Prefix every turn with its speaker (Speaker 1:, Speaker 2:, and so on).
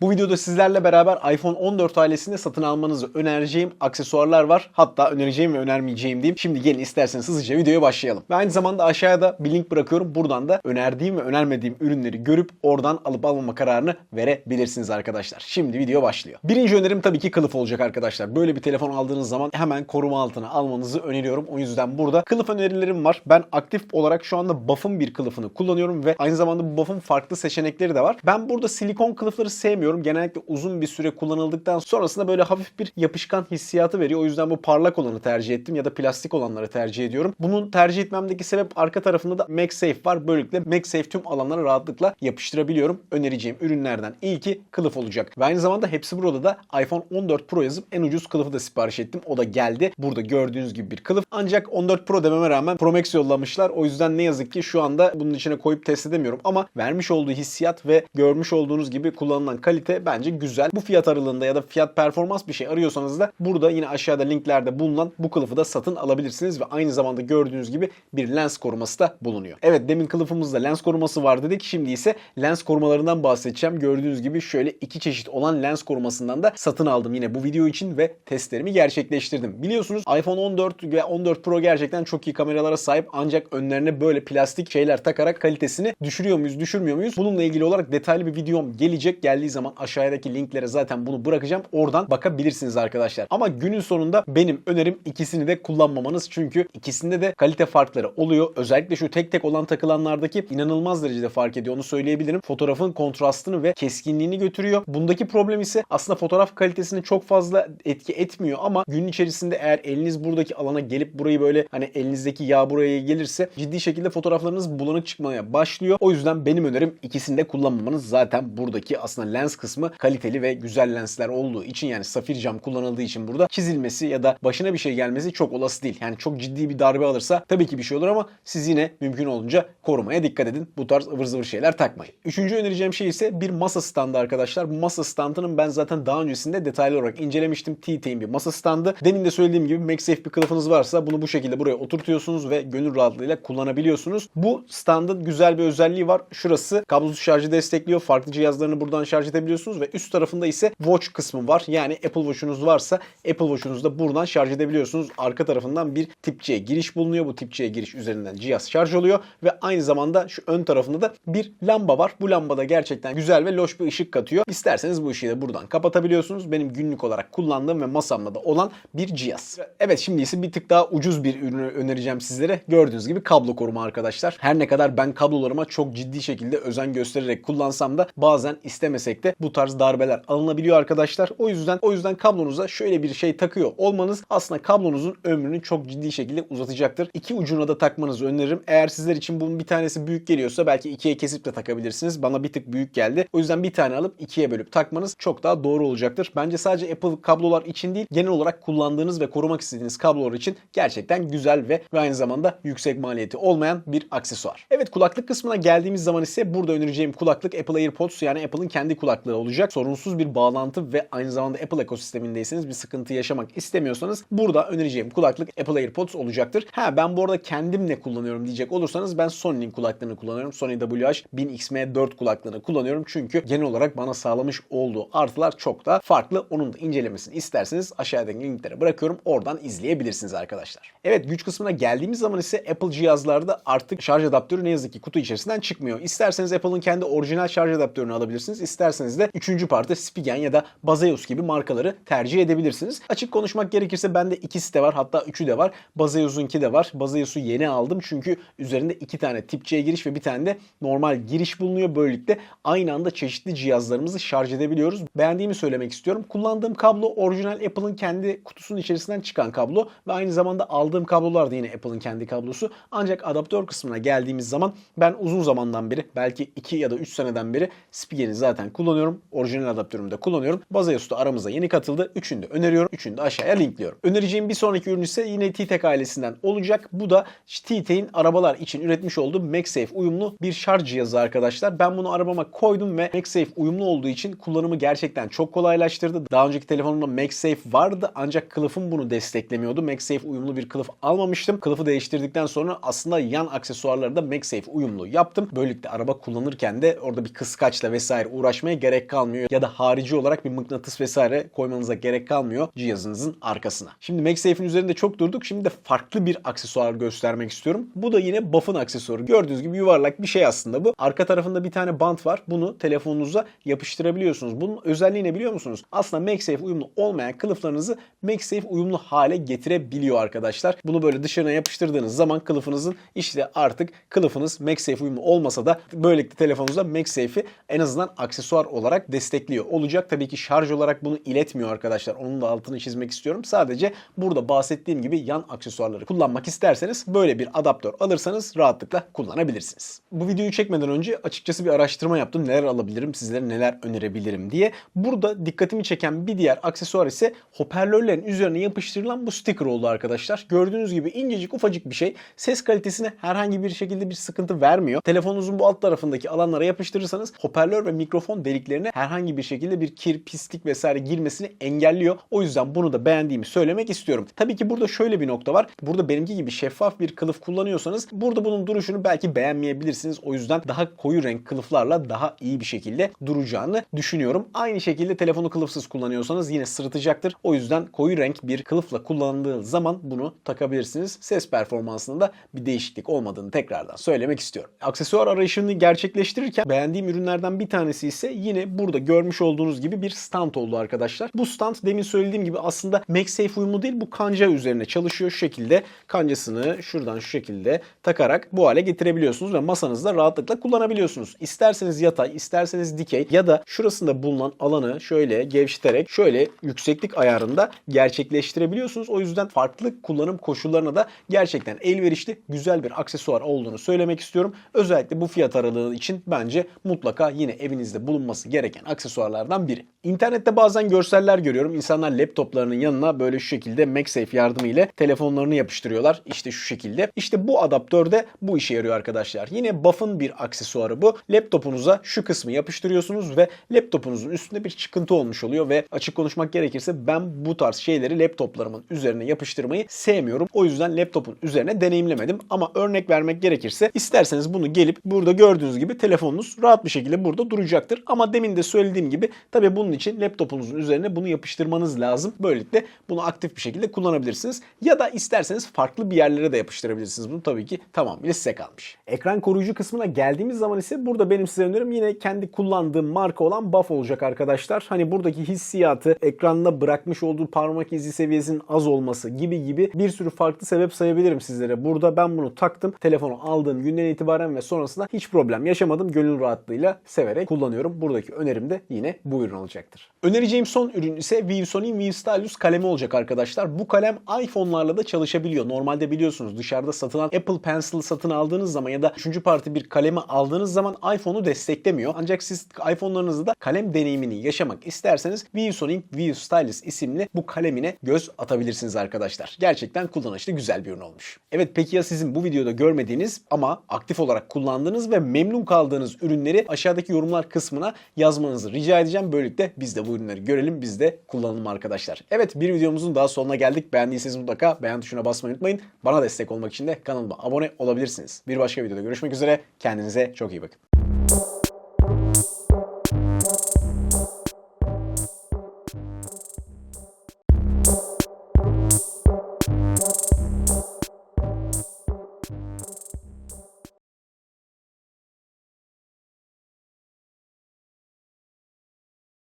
Speaker 1: Bu videoda sizlerle beraber iPhone 14 ailesinde satın almanızı önereceğim aksesuarlar var. Hatta önereceğim ve önermeyeceğim diyeyim. Şimdi gelin isterseniz hızlıca videoya başlayalım. Ve aynı zamanda aşağıya bir link bırakıyorum. Buradan da önerdiğim ve önermediğim ürünleri görüp oradan alıp almama kararını verebilirsiniz arkadaşlar. Şimdi video başlıyor. Birinci önerim tabii ki kılıf olacak arkadaşlar. Böyle bir telefon aldığınız zaman hemen koruma altına almanızı öneriyorum. O yüzden burada kılıf önerilerim var. Ben aktif olarak şu anda Buff'ın bir kılıfını kullanıyorum ve aynı zamanda bu Buff'ın farklı seçenekleri de var. Ben burada silikon kılıfları sevmiyorum. Genellikle uzun bir süre kullanıldıktan sonrasında böyle hafif bir yapışkan hissiyatı veriyor. O yüzden bu parlak olanı tercih ettim ya da plastik olanları tercih ediyorum. Bunun tercih etmemdeki sebep arka tarafında da MagSafe var. Böylelikle MagSafe tüm alanlara rahatlıkla yapıştırabiliyorum. Önereceğim ürünlerden ilki kılıf olacak. Ve aynı zamanda hepsi burada da iPhone 14 Pro yazıp en ucuz kılıfı da sipariş ettim. O da geldi. Burada gördüğünüz gibi bir kılıf. Ancak 14 Pro dememe rağmen Pro Max yollamışlar. O yüzden ne yazık ki şu anda bunun içine koyup test edemiyorum. Ama vermiş olduğu hissiyat ve görmüş olduğunuz gibi kullanılan kalite bence güzel. Bu fiyat aralığında ya da fiyat performans bir şey arıyorsanız da burada yine aşağıda linklerde bulunan bu kılıfı da satın alabilirsiniz ve aynı zamanda gördüğünüz gibi bir lens koruması da bulunuyor. Evet demin kılıfımızda lens koruması var dedik. Şimdi ise lens korumalarından bahsedeceğim. Gördüğünüz gibi şöyle iki çeşit olan lens korumasından da satın aldım yine bu video için ve testlerimi gerçekleştirdim. Biliyorsunuz iPhone 14 ve 14 Pro gerçekten çok iyi kameralara sahip ancak önlerine böyle plastik şeyler takarak kalitesini düşürüyor muyuz, düşürmüyor muyuz? Bununla ilgili olarak detaylı bir videom gelecek. Geldiği zaman aşağıdaki linklere zaten bunu bırakacağım. Oradan bakabilirsiniz arkadaşlar. Ama günün sonunda benim önerim ikisini de kullanmamanız. Çünkü ikisinde de kalite farkları oluyor. Özellikle şu tek tek olan takılanlardaki inanılmaz derecede fark ediyor. Onu söyleyebilirim. Fotoğrafın kontrastını ve keskinliğini götürüyor. Bundaki problem ise aslında fotoğraf kalitesini çok fazla etki etmiyor ama gün içerisinde eğer eliniz buradaki alana gelip burayı böyle hani elinizdeki yağ buraya gelirse ciddi şekilde fotoğraflarınız bulanık çıkmaya başlıyor. O yüzden benim önerim ikisini de kullanmamanız. Zaten buradaki aslında lens kısmı kaliteli ve güzel lensler olduğu için yani safir cam kullanıldığı için burada çizilmesi ya da başına bir şey gelmesi çok olası değil. Yani çok ciddi bir darbe alırsa tabii ki bir şey olur ama siz yine mümkün olunca korumaya dikkat edin. Bu tarz ıvır zıvır şeyler takmayın. Üçüncü önereceğim şey ise bir masa standı arkadaşlar. Bu masa standının ben zaten daha öncesinde detaylı olarak incelemiştim. T-Tain bir masa standı. Demin de söylediğim gibi MagSafe bir kılıfınız varsa bunu bu şekilde buraya oturtuyorsunuz ve gönül rahatlığıyla kullanabiliyorsunuz. Bu standın güzel bir özelliği var. Şurası kablosuz şarjı destekliyor. Farklı cihazlarını buradan şarj edebiliyorsunuz ve üst tarafında ise Watch kısmı var. Yani Apple Watch'unuz varsa Apple Watch'unuzu da buradan şarj edebiliyorsunuz. Arka tarafından bir tip C giriş bulunuyor. Bu tip C giriş üzerinden cihaz şarj oluyor ve aynı zamanda şu ön tarafında da bir lamba var. Bu lamba da gerçekten güzel ve loş bir ışık katıyor. İsterseniz bu ışığı da buradan kapatabiliyorsunuz. Benim günlük olarak kullandığım ve masamda da olan bir cihaz. Evet şimdi ise bir tık daha ucuz bir ürünü önereceğim sizlere. Gördüğünüz gibi kablo koruma arkadaşlar. Her ne kadar ben kablolarıma çok ciddi şekilde özen göstererek kullansam da bazen istemesek de bu tarz darbeler alınabiliyor arkadaşlar. O yüzden o yüzden kablonuza şöyle bir şey takıyor olmanız aslında kablonuzun ömrünü çok ciddi şekilde uzatacaktır. İki ucuna da takmanızı öneririm. Eğer sizler için bunun bir tanesi büyük geliyorsa belki ikiye kesip de takabilirsiniz. Bana bir tık büyük geldi. O yüzden bir tane alıp ikiye bölüp takmanız çok daha doğru olacaktır. Bence sadece Apple kablolar için değil genel olarak kullandığınız ve korumak istediğiniz kablolar için gerçekten güzel ve, ve aynı zamanda yüksek maliyeti olmayan bir aksesuar. Evet kulaklık kısmına geldiğimiz zaman ise burada önereceğim kulaklık Apple AirPods yani Apple'ın kendi kulaklığı olacak. Sorunsuz bir bağlantı ve aynı zamanda Apple ekosistemindeyseniz bir sıkıntı yaşamak istemiyorsanız burada önereceğim kulaklık Apple AirPods olacaktır. Ha ben bu arada kendim ne kullanıyorum diyecek olursanız ben Sony'nin kulaklığını kullanıyorum. Sony WH-1000XM4 kulaklığını kullanıyorum. Çünkü genel olarak bana sağlamış olduğu artılar çok da farklı. Onun da incelemesini isterseniz aşağıdaki linklere bırakıyorum. Oradan izleyebilirsiniz arkadaşlar. Evet güç kısmına geldiğimiz zaman ise Apple cihazlarda artık şarj adaptörü ne yazık ki kutu içerisinden çıkmıyor. İsterseniz Apple'ın kendi orijinal şarj adaptörünü alabilirsiniz. İsterseniz de üçüncü parti Spigen ya da Bazeus gibi markaları tercih edebilirsiniz. Açık konuşmak gerekirse bende ikisi de var. Hatta üçü de var. Bazeus'unki de var. Bazeus'u yeni aldım çünkü üzerinde iki tane tip C giriş ve bir tane de normal giriş bulunuyor. Böylelikle aynı anda çeşitli cihazlarımızı şarj edebiliyoruz. Beğendiğimi söylemek istiyorum. Kullandığım kablo orijinal Apple'ın kendi kutusunun içerisinden çıkan kablo ve aynı zamanda aldığım kablolar da yine Apple'ın kendi kablosu. Ancak adaptör kısmına geldiğimiz zaman ben uzun zamandan beri belki 2 ya da 3 seneden beri Spigen'i zaten kullanıyorum. Orijinal adaptörümü de kullanıyorum. Bazeus da aramıza yeni katıldı. Üçünü de öneriyorum. Üçünü de aşağıya linkliyorum. Önereceğim bir sonraki ürün ise yine T-Tek ailesinden olacak. Bu da T-Tek'in arabalar için üretmiş olduğu MagSafe uyumlu bir şarj cihazı arkadaşlar. Ben bunu arabama koydum ve MagSafe uyumlu olduğu için kullanımı gerçekten çok kolaylaştırdı. Daha önceki telefonumda MagSafe vardı ancak kılıfım bunu desteklemiyordu. MagSafe uyumlu bir kılıf almamıştım. Kılıfı değiştirdikten sonra aslında yan aksesuarları da MagSafe uyumlu yaptım. Böylelikle araba kullanırken de orada bir kıskaçla vesaire uğraşmaya gerek gerek kalmıyor ya da harici olarak bir mıknatıs vesaire koymanıza gerek kalmıyor cihazınızın arkasına. Şimdi MagSafe'in üzerinde çok durduk. Şimdi de farklı bir aksesuar göstermek istiyorum. Bu da yine Buff'ın aksesuarı. Gördüğünüz gibi yuvarlak bir şey aslında bu. Arka tarafında bir tane bant var. Bunu telefonunuza yapıştırabiliyorsunuz. Bunun özelliği ne biliyor musunuz? Aslında MagSafe uyumlu olmayan kılıflarınızı MagSafe uyumlu hale getirebiliyor arkadaşlar. Bunu böyle dışarına yapıştırdığınız zaman kılıfınızın işte artık kılıfınız MagSafe uyumlu olmasa da böylelikle telefonunuzda MagSafe'i en azından aksesuar olarak destekliyor olacak. Tabii ki şarj olarak bunu iletmiyor arkadaşlar. Onun da altını çizmek istiyorum. Sadece burada bahsettiğim gibi yan aksesuarları kullanmak isterseniz böyle bir adaptör alırsanız rahatlıkla kullanabilirsiniz. Bu videoyu çekmeden önce açıkçası bir araştırma yaptım. Neler alabilirim, sizlere neler önerebilirim diye. Burada dikkatimi çeken bir diğer aksesuar ise hoparlörlerin üzerine yapıştırılan bu sticker oldu arkadaşlar. Gördüğünüz gibi incecik ufacık bir şey. Ses kalitesine herhangi bir şekilde bir sıkıntı vermiyor. Telefonunuzun bu alt tarafındaki alanlara yapıştırırsanız hoparlör ve mikrofon deliklerine herhangi bir şekilde bir kir, pislik vesaire girmesini engelliyor. O yüzden bunu da beğendiğimi söylemek istiyorum. Tabii ki burada şöyle bir nokta var. Burada benimki gibi şeffaf bir kılıf kullanıyorsanız burada bunun duruşunu belki beğenmeyebilirsiniz. O yüzden daha koyu renk kılıflarla daha iyi bir şekilde duracağını düşünüyorum. Aynı şekilde telefonu kılıfsız kullanıyorsanız yine sırıtacaktır. O yüzden koyu renk bir kılıfla kullanıldığı zaman bunu takabilirsiniz. Ses performansında bir değişiklik olmadığını tekrardan söylemek istiyorum. Aksesuar arayışını gerçekleştirirken beğendiğim ürünlerden bir tanesi ise yine burada görmüş olduğunuz gibi bir stand oldu arkadaşlar. Bu stand demin söylediğim gibi aslında MagSafe uyumlu değil bu kanca üzerine çalışıyor. Şu şekilde kancasını şuradan şu şekilde takarak bu hale getirebiliyorsunuz ve masanızda rahatlıkla kullanabiliyorsunuz. İsterseniz yatay, isterseniz dikey ya da şurasında bulunan alanı şöyle gevşeterek şöyle yükseklik ayarında gerçekleştirebiliyorsunuz. O yüzden farklı kullanım koşullarına da gerçekten elverişli güzel bir aksesuar olduğunu söylemek istiyorum. Özellikle bu fiyat aralığı için bence mutlaka yine evinizde bulunması gereken aksesuarlardan biri. İnternette bazen görseller görüyorum. İnsanlar laptoplarının yanına böyle şu şekilde MagSafe yardımıyla telefonlarını yapıştırıyorlar. İşte şu şekilde. İşte bu adaptör de bu işe yarıyor arkadaşlar. Yine Buff'ın bir aksesuarı bu. Laptopunuza şu kısmı yapıştırıyorsunuz ve laptopunuzun üstünde bir çıkıntı olmuş oluyor ve açık konuşmak gerekirse ben bu tarz şeyleri laptoplarımın üzerine yapıştırmayı sevmiyorum. O yüzden laptopun üzerine deneyimlemedim ama örnek vermek gerekirse isterseniz bunu gelip burada gördüğünüz gibi telefonunuz rahat bir şekilde burada duracaktır. Ama demin de söylediğim gibi tabii bunun için laptopunuzun üzerine bunu yapıştırmanız lazım. Böylelikle bunu aktif bir şekilde kullanabilirsiniz. Ya da isterseniz farklı bir yerlere de yapıştırabilirsiniz. Bunu tabii ki tamamıyla size kalmış. Ekran koruyucu kısmına geldiğimiz zaman ise burada benim size önerim yine kendi kullandığım marka olan Buff olacak arkadaşlar. Hani buradaki hissiyatı ekranda bırakmış olduğu parmak izi seviyesinin az olması gibi gibi bir sürü farklı sebep sayabilirim sizlere. Burada ben bunu taktım. Telefonu aldığım günden itibaren ve sonrasında hiç problem yaşamadım. Gönül rahatlığıyla severek kullanıyorum. Buradaki önerim de yine bu ürün olacaktır. Önereceğim son ürün ise ViewSony'in ViewStylus kalemi olacak arkadaşlar. Bu kalem iPhone'larla da çalışabiliyor. Normalde biliyorsunuz dışarıda satılan Apple Pencil satın aldığınız zaman ya da 3. parti bir kalemi aldığınız zaman iPhone'u desteklemiyor. Ancak siz iPhone'larınızda da kalem deneyimini yaşamak isterseniz ViewSony'in ViewStylus isimli bu kalemine göz atabilirsiniz arkadaşlar. Gerçekten kullanışlı güzel bir ürün olmuş. Evet peki ya sizin bu videoda görmediğiniz ama aktif olarak kullandığınız ve memnun kaldığınız ürünleri aşağıdaki yorumlar kısmına yazmanızı rica edeceğim. Böylelikle biz de bu ürünleri görelim, biz de kullanalım arkadaşlar. Evet bir videomuzun daha sonuna geldik. Beğendiyseniz mutlaka beğen tuşuna basmayı unutmayın. Bana destek olmak için de kanalıma abone olabilirsiniz. Bir başka videoda görüşmek üzere. Kendinize çok iyi bakın.